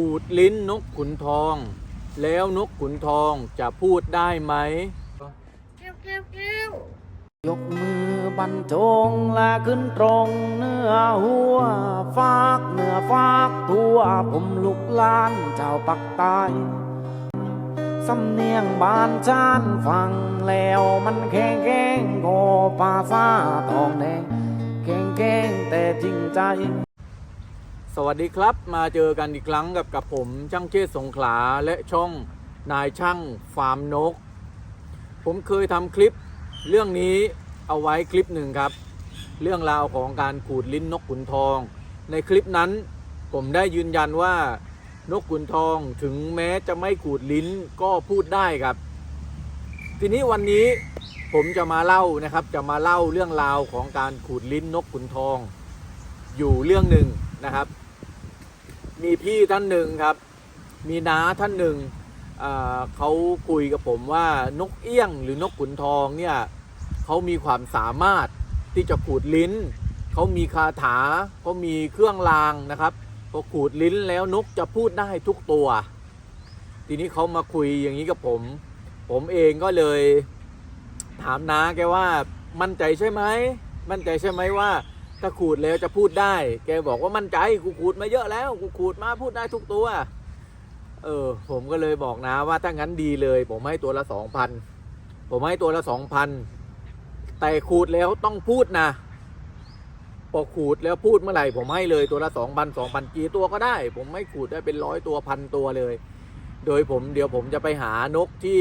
ขูดลิ้นนกขุนทอง แล้วนกขุนทองจะพูดได้ไหม ยกมือบรรจงและขึ้นตรงเนื้อหัวฟากเนื้อฟากทั่วผมลูกหลานชาวปักใต้สำเนียงบ้านชานฟังแล้วมันแข็งแข็งโกภาษาทองแดงแข็งแข็งแต่จริงใจ สวัสดีครับมาเจอกันอีกครั้งกับกับผมช่างเชษสงขลาและช่องนายช่างฟาร์มนก ผมเคยทำคลิปเรื่องนี้เอาไว้คลิปหนึ่งครับ เรื่องราวของการขูดลิ้นนกขุนทอง ในคลิปนั้นผมได้ยืนยันว่านกขุนทองถึงแม้จะไม่ขูดลิ้นก็พูดได้ครับ ทีนี้วันนี้ผมจะมาเล่านะครับ จะมาเล่าเรื่องราวของการขูดลิ้นนกขุนทอง อยู่เรื่องหนึ่งนะครับ มีพี่ท่านหนึ่งครับ มีน้าท่านหนึ่งเขาคุยกับผมว่านกเอี้ยงหรือนกขุนทองเนี่ยเขามีความสามารถที่จะขูดลิ้นเขามีคาถาเขามีเครื่องรางนะครับพอขูดลิ้นแล้วนกจะพูดได้ทุกตัว ทีนี้เขามาคุยอย่างนี้กับผม ผมเองก็เลยถามน้าแกว่ามั่นใจใช่ไหมมั่นใจใช่ไหมว่า ถ้าขูดแล้วจะพูดได้ แกบอกว่ามั่นใจกูขูดมาเยอะแล้ว กูขูดมาพูดได้ทุกตัว เออ ผมก็เลยบอกนะว่าถ้างั้นดีเลย ผมให้ตัวละสองพันผมให้ตัวละสองพันแต่ขูดแล้วต้องพูดนะพอขูดแล้วพูดเมื่อไหร่ผมให้เลยตัวละสองพันสองพันกี่ตัวก็ได้ ผมไม่ขูดได้เป็นร้อยตัวพันตัวเลย โดยผมเดี๋ยวผมจะไปหานกที่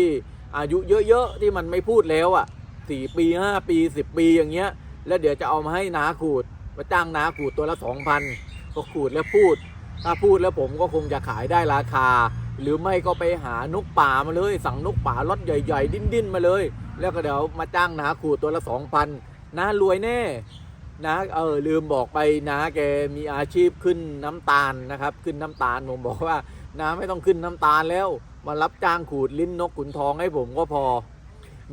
อายุเยอะๆที่มันไม่พูดแล้วอะสี่ปีห้าปีสิบปีอย่างเงี้ย แล้วเดี๋ยวจะเอามาให้นาขูดมาจ้างนาขูดตัวละสองพันก็ขูดแล้วพูด ถ้าพูดแล้วผมก็คงจะขายได้ราคา หรือไม่ก็ไปหานกป่ามาเลย สั่งนกป่าล็อตใหญ่ๆ ดิ้นๆมาเลย แล้วก็เดี๋ยวมาจ้างนาขูดตัวละสองพันนารวยแน่นะเออลืมบอกไปนาแกมีอาชีพขึ้นน้ำตาลนะครับ ขึ้นน้ำตาลผมบอกว่านาไม่ต้องขึ้นน้ำตาลแล้ว มารับจ้างขูดลิ้นนกขุนทองให้ผมก็พอ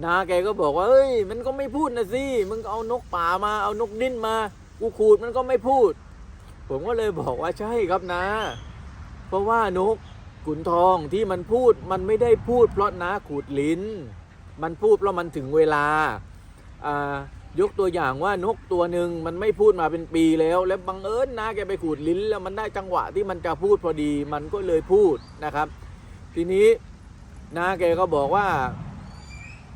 นาแกก็บอกว่าเอ้ย มันก็ไม่พูดนะสิมึงเอานกป่ามาเอานกดิ้นมา กูขูดมันก็ไม่พูด ผมก็เลยบอกว่าใช่ครับนะ เพราะว่านกขุนทองที่มันพูดมันไม่ได้พูด เพราะนาขูดลิ้น มันพูดเพราะมันถึงเวลาอ่ายกตัวอย่างว่านกตัวหนึ่งมันไม่พูดมาเป็นปีแล้ว แล้วบังเอิญนะแกไปขูดลิ้น แล้วมันได้จังหวะที่มันจะพูดพอดี มันก็เลยพูดนะครับ ทีนี้นาแกก็บอกว่า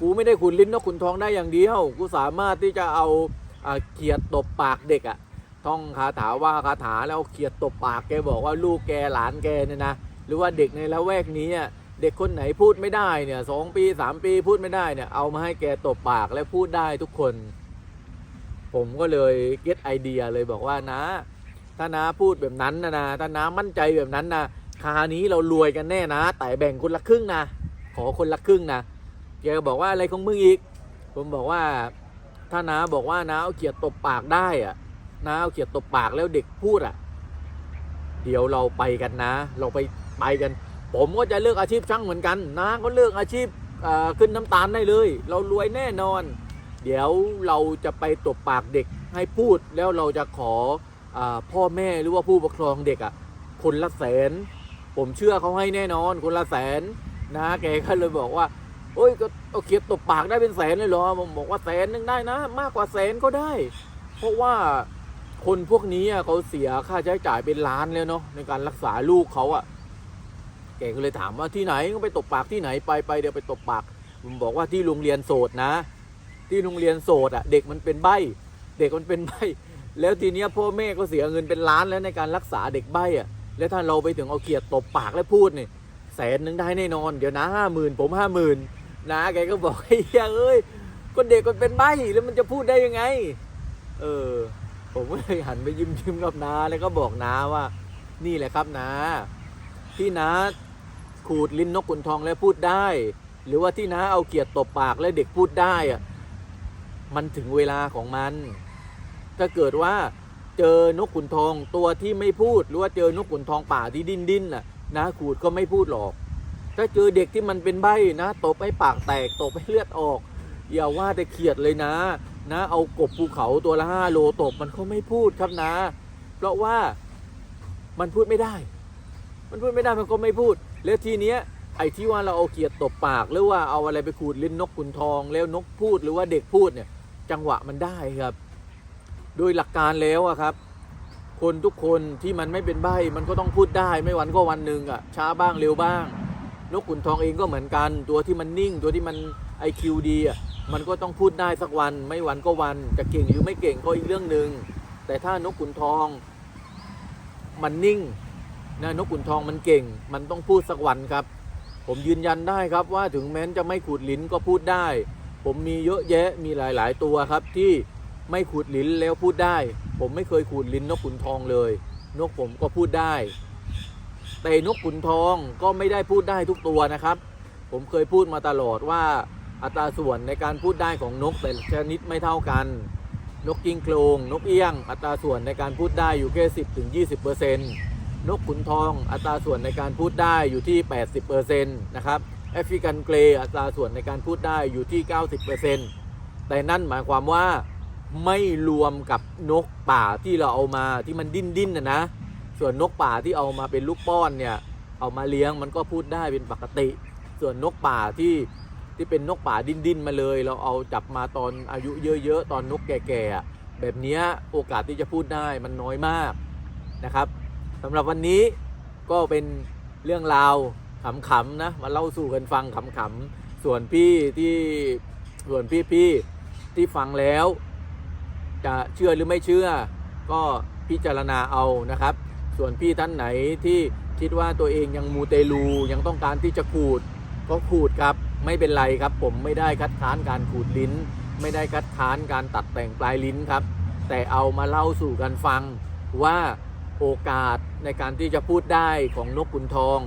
กูไม่ได้ขุนลิ้นนกขุนทองได้อย่างเดียว กูสามารถที่จะเอาเขียดตบปากเด็กอะท่องคาถาว่าคาถาแล้วเขียดตบปากแกบอกว่าลูกแกหลานแกเนี่ยนะหรือว่าเด็กในละแวกนี้เด็กคนไหนพูดไม่ได้เนี่ยสองปีสามปีพูดไม่ได้เนี่ยเอามาให้แกตบปากและพูดได้ทุกคน ผมก็เลยเก็ตไอเดียเลยบอกว่านะ ถ้านาพูดแบบนั้นนะนะถ้านามั่นใจแบบนั้นนะคานี้เรารวยกันแน่นะ แต่แบ่งคนละครึ่งนะขอคนละครึ่งนะ แกก็บอกว่าอะไรของมึงอีก ผมบอกว่า ถ้าน้าบอกว่าน้าเอาเขียดตบปากได้อะน้าเอาเขียดตบปากแล้วเด็กพูดอะ เดี๋ยวเราไปกันนะ เราไปไปกัน ผมก็จะเลือกอาชีพช่างเหมือนกันน้าก็เลือกอาชีพขึ้นน้ำตาลได้เลย เรารวยแน่นอน เดี๋ยวเราจะไปตบปากเด็กให้พูดแล้วเราจะขออพ่อแม่หรือว่าผู้ปกครองเด็กอะ คนละแสน ผมเชื่อเขาให้แน่นอน คนละแสนนะแกก็เลยบอกว่า โอ้ยก็เอาเขียดตบปากได้เป็นแสนเลยเหรอผมบอกว่าแสนหนึงได้นะ มากกว่าแสนก็ได้ เพราะว่าคนพวกนี้อะเขาเสียค่าใช้จ่ายเป็นล้านแล้วเนาะในการรักษาลูกเขาอะแกก็เลยถามว่าที่ไหนก็ไปตบปากที่ไหนไปไปเดี๋ยวไปตบปากผมบอกว่าที่โรงเรียนโสดนะ ที่โรงเรียนโสดอะเด็กมันเป็นใบเด็กมันเป็นใบแล้วทีเนี้ยพ่อแม่ก็เสียเงินเป็นล้านแล้วในการรักษาเด็กใบอะแล้วถ้าเราไปถึงเอาเขียดตบปากแล้วพูดเนี่ยแสนหนึ่งได้แน่นอน เดี๋ยวนะห้าหมื่นผมห้าหมื่น นาแกก็บอกไอ้เหี้ยเอ้ยก็เด็กมันเป็นใบแล้วมันจะพูดได้ยังไง เออ ผมก็เลยหันไปยิ้มยิ้มกับนาแล้วก็บอกนาว่า นี่แหละครับนาที่นาขูดลิ้นนกขุนทองแล้วพูดได้ หรือว่าที่นาเอาเกียรติตบปากแล้วเด็กพูดได้อะมันถึงเวลาของมัน ถ้าเกิดว่าเจอนกขุนทองตัวที่ไม่พูด หรือว่าเจอนกขุนทองป่าที่ดิ้นดิ้นน่ะนาขูดก็ไม่พูดหรอก ถ้าเจอเด็กที่มันเป็นใบ้นะตบให้ปากแตกตบให้เลือดออก อย่าว่าแต่เขียดเลยนะ นะเอากบภูเขาตัวละห้าโลตบมันเขาไม่พูดครับนะ เพราะว่ามันพูดไม่ได้ มันพูดไม่ได้มันก็ไม่พูด แล้วทีเนี้ยไอ้ที่ว่าเราเอาเขียดตบปากหรือว่าเอาอะไรไปขูดลิ้นนกขุนทอง แล้วนกพูดหรือว่าเด็กพูดเนี่ย จังหวะมันได้ครับ โดยหลักการแล้วอะครับ คนทุกคนที่มันไม่เป็นใบมันก็ต้องพูดได้ไม่วันก็วันหนึ่งอะช้าบ้างเร็วบ้าง นกขุนทองเองก็เหมือนกัน ตัวที่มันนิ่ง ตัวที่มันไอคิวดีอะมันก็ต้องพูดได้สักวันไม่วันก็วันจะเก่งหรือไม่เก่งก็อีกเรื่องหนึ่งแต่ถ้านกขุนทอง มันนิ่งนะนกขุนทองมันเก่ง มันต้องพูดสักวันครับ ผมยืนยันได้ครับว่าถึงแม้นจะไม่ขูดลิ้นก็พูดได้ ผมมีเยอะแยะมีหลาย ๆ ตัวครับที่ไม่ขูดลิ้นแล้วพูดได้ ผมไม่เคยขูดลิ้นนกขุนทองเลย นกผมก็พูดได้ แต่นกขุนทองก็ไม่ได้พูดได้ทุกตัวนะครับ ผมเคยพูดมาตลอดว่าอัตราส่วนในการพูดได้ของนกแต่ชนิดไม่เท่ากัน นกกิ้งโคลงนกเอี้ยง อัตราส่วนในการพูดได้อยู่แค่10ถึง20%นต์นกขุนทอง อัตราส่วนในการพูดได้อยู่ที่80%นต์นะครับแอฟริกันเกรย์อัตราส่วนในการพูดได้อยู่ที่90%แต่นั่นหมายความว่าไม่รวมกับนกป่าที่เราเอามาที่มันดิ้นดิ้นนะนะ ส่วนนกป่าที่เอามาเป็นลูกป้อนเนี่ยเอามาเลี้ยงมันก็พูดได้เป็นปกติ ส่วนนกป่าที่ที่เป็นนกป่าดิ้นดิ้นมาเลย เราเอาจับมาตอนอายุเยอะๆตอนนกแก่ๆแบบนี้โอกาสที่จะพูดได้มันน้อยมากนะครับสำหรับวันนี้ก็เป็นเรื่องราวขำๆนะมาเล่าสู่กันฟังขำๆส่วนพี่ที่ส่วนพี่ๆที่ฟังแล้ว จะเชื่อหรือไม่เชื่อ ก็พิจารณาเอานะครับ ส่วนพี่ท่านไหนที่คิดว่าตัวเองยังมูเตลูยังต้องการที่จะขูด ก็ขูดครับไม่เป็นไรครับ ผมไม่ได้คัดค้านการขูดลิ้น ไม่ได้คัดค้านการตัดแต่งปลายลิ้นครับ แต่เอามาเล่าสู่กันฟังว่าโอกาสในการที่จะพูดได้ของนกขุนทอง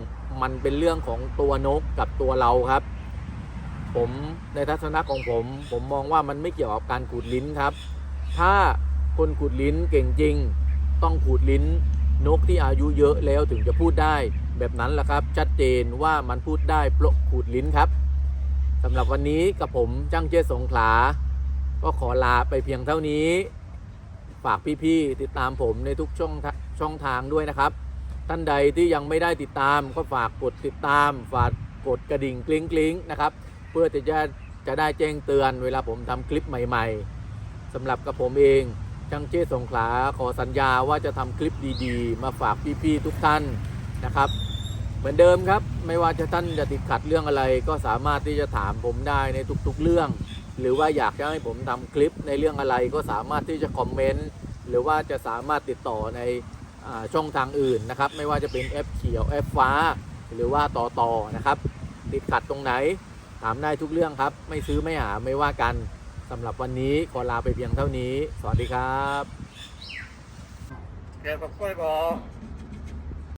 มันเป็นเรื่องของตัวนกกับตัวเราครับ ผมในทัศนะของผม ผมมองว่ามันไม่เกี่ยวกับการขูดลิ้นครับ ถ้าคนขูดลิ้นเก่งจริง ต้องขูดลิ้น นกที่อายุเยอะแล้วถึงจะพูดได้แบบนั้นแหละครับ ชัดเจนว่ามันพูดได้เพราะขูดลิ้นครับสำหรับวันนี้กับผมจ้างเจสงขลา ก็ขอลาไปเพียงเท่านี้ ฝากพี่ๆติดตามผมในทุกช่องทาช่องทางด้วยนะครับ ท่านใดที่ยังไม่ได้ติดตามก็ฝากกดติดตาม ฝากกดกระดิ่งกลิ้งกลิ้งนะครับ เพื่อจะจะได้แจ้งเตือนเวลาผมทำคลิปใหม่ ๆสำหรับกับผมเอง จังเจ้สงขลาขอสัญญาว่าจะทำคลิปดีๆ มาฝากพี่ๆทุกท่านนะครับ เหมือนเดิมครับ ไม่ว่าจะท่านจะติดขัดเรื่องอะไร ก็สามารถที่จะถามผมได้ในทุกๆเรื่อง หรือว่าอยากจะให้ผมทำคลิปในเรื่องอะไรก็สามารถที่จะคอมเมนต์หรือว่าจะสามารถติดต่อในอช่องทางอื่นนะครับ ไม่ว่าจะเป็นแอปเขียวแอปฟ้า หรือว่าต่อต่อนะครับ ติดขัดตรงไหนถามได้ทุกเรื่องครับ ไม่ซื้อไม่หาไม่ว่ากัน สำหรับวันนี้ขอลาไปเพียงเท่านี้ สวัสดีครับแกบอกกล้วยบอก